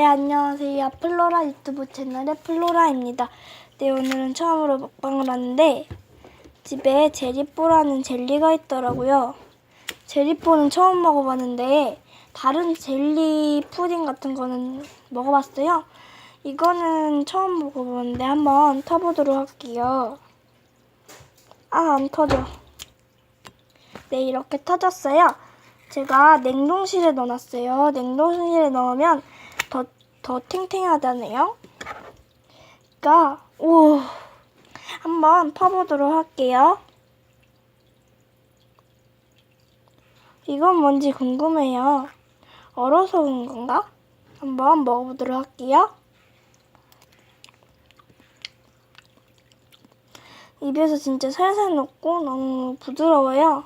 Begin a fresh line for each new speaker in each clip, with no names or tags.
네, 안녕하세요. 플로라 유튜브 채널의 플로라입니다. 네, 오늘은 처음으로 먹방을 하는데 집에 제리뽀라는 젤리가 있더라고요. 제리뽀는 처음 먹어봤는데 다른 젤리 푸딩 같은 거는 먹어봤어요. 이거는 처음 먹어보는데 한번 터보도록 할게요. 아, 안 터져. 네, 이렇게 터졌어요. 제가 냉동실에 넣어놨어요. 냉동실에 넣으면 더, 더 탱탱하다네요. 그러니까, 오, 한번 퍼보도록 할게요. 이건 뭔지 궁금해요. 얼어서 그런 건가? 한번 먹어보도록 할게요. 입에서 진짜 살살 녹고 너무 부드러워요.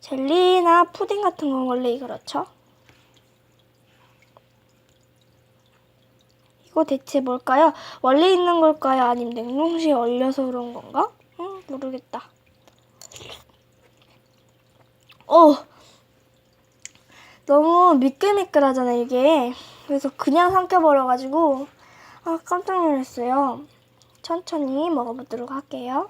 젤리나 푸딩 같은 건 원래 그렇죠? 이거 대체 뭘까요? 원래 있는 걸까요? 아니면 냉동실에 얼려서 그런 건가? 응, 모르겠다. 어! 너무 미끌미끌하잖아, 이게. 그래서 그냥 삼켜버려가지고, 아, 깜짝 놀랐어요. 천천히 먹어보도록 할게요.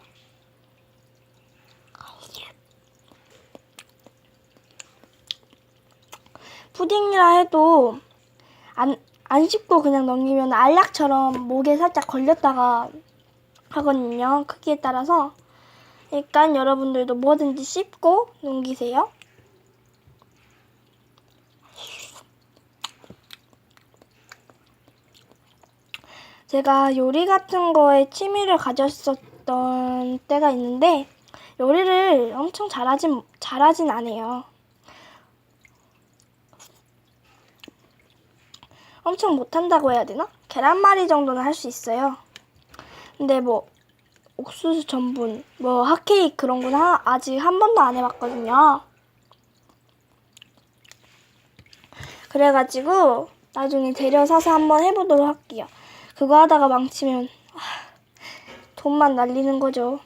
푸딩이라 해도 안, 안 씹고 그냥 넘기면 알약처럼 목에 살짝 걸렸다가 하거든요. 크기에 따라서. 그러니까 여러분들도 뭐든지 씹고 넘기세요. 제가 요리 같은 거에 취미를 가졌었던 때가 있는데 요리를 엄청 잘하진 잘하진 않아요. 엄청 못한다고 해야 되나? 계란말이 정도는 할 수 있어요. 근데 뭐 옥수수 전분, 뭐 핫케이크 그런 건 하- 아직 한 번도 안 해봤거든요. 그래가지고 나중에 재료 사서 한번 해보도록 할게요. 그거 하다가 망치면 아, 돈만 날리는 거죠.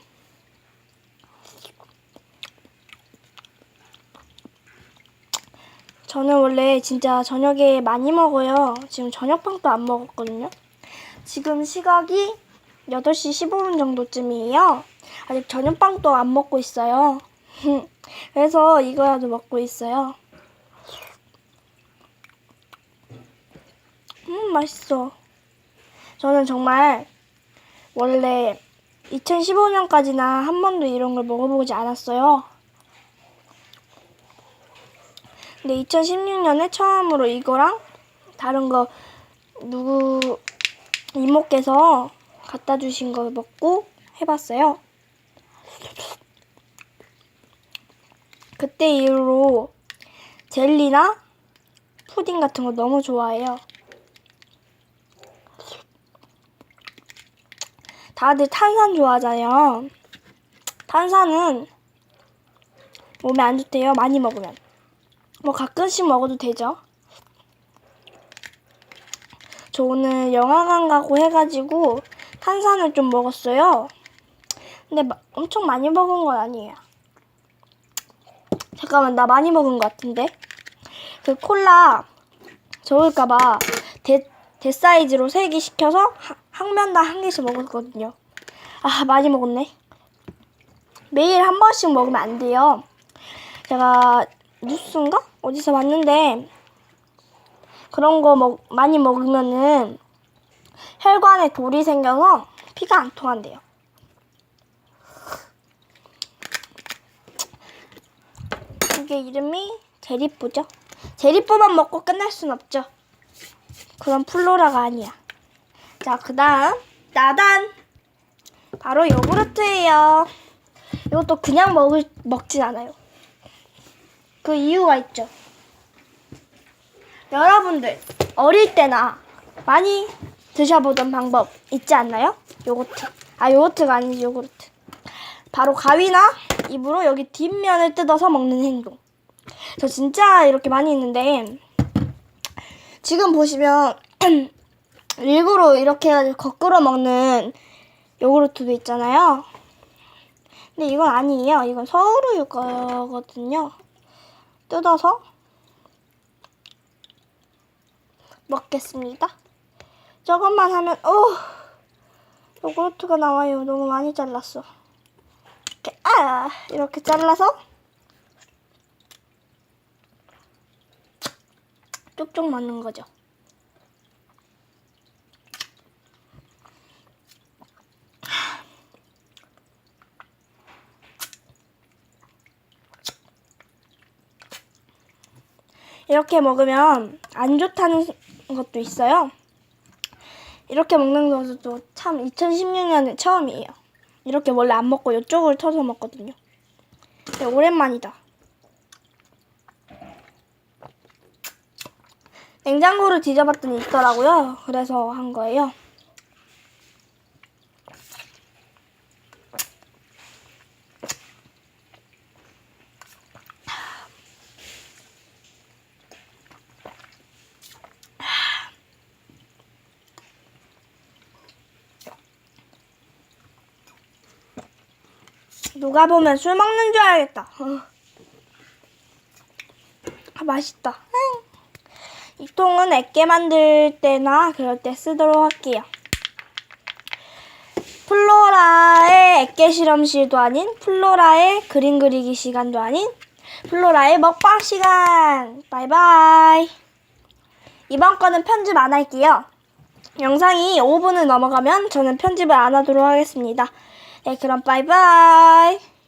저는 원래 진짜 저녁에 많이 먹어요. 지금 저녁빵도 안 먹었거든요. 지금 시각이 8시 15분 정도쯤이에요. 아직 저녁빵도 안 먹고 있어요. 그래서 이거라도 먹고 있어요. 음, 맛있어. 저는 정말 원래 2015년까지나 한 번도 이런 걸 먹어보지 않았어요. 근데 2016년에 처음으로 이거랑 다른 거 누구 이모께서 갖다 주신 거 먹고 해봤어요. 그때 이후로 젤리나 푸딩 같은 거 너무 좋아해요. 다들 탄산 좋아하잖아요. 탄산은 몸에 안 좋대요. 많이 먹으면. 뭐 가끔씩 먹어도 되죠. 저 오늘 영화관 가고 해가지고 탄산을 좀 먹었어요. 근데 마- 엄청 많이 먹은 건 아니에요. 잠깐만 나 많이 먹은 것 같은데. 그 콜라 적을까봐 대, 대 사이즈로 3개 시켜서 하- 한 명당 한 개씩 먹었거든요. 아 많이 먹었네. 매일 한 번씩 먹으면 안 돼요. 제가 뉴스인가 어디서 봤는데 그런 거 먹, 많이 먹으면은 혈관에 돌이 생겨서 피가 안 통한대요. 이게 이름이 제리뽀죠. 제리뽀만 먹고 끝날 순 없죠. 그건 플로라가 아니야. 자, 그 다음 나단. 바로 요구르트예요. 이것도 그냥 먹을 먹진 않아요. 그 이유가 있죠. 여러분들 어릴 때나 많이 드셔보던 방법 있지 않나요? 요거트. 아 요거트가 아니지 요구르트. 바로 가위나 입으로 여기 뒷면을 뜯어서 먹는 행동. 저 진짜 이렇게 많이 있는데 지금 보시면 일부러 이렇게 해가지고 거꾸로 먹는 요구르트도 있잖아요. 근데 이건 아니에요. 이건 서울우유 거거든요. 뜯어서 먹겠습니다. 저것만 하면 오 요구르트가 나와요. 너무 많이 잘랐어. 이렇게 아 이렇게 잘라서 쭉쭉 넣는 거죠. 이렇게 먹으면 안 좋다는 것도 있어요. 이렇게 먹는 것도 참 2016년에 처음이에요. 이렇게 원래 안 먹고 이쪽을 터서 먹거든요. 근데 오랜만이다. 냉장고를 뒤져봤더니 있더라고요. 그래서 한 거예요. 누가 보면 술 먹는 줄 알겠다. 어. 아, 맛있다. 음. 이 통은 액게 만들 때나 그럴 때 쓰도록 할게요. 플로라의 액게 실험실도 아닌 플로라의 그림 그리기 시간도 아닌 플로라의 먹방 시간. 바이바이. 이번 거는 편집 안 할게요. 영상이 5분을 넘어가면 저는 편집을 안 하도록 하겠습니다. 네, 그럼 바이바이.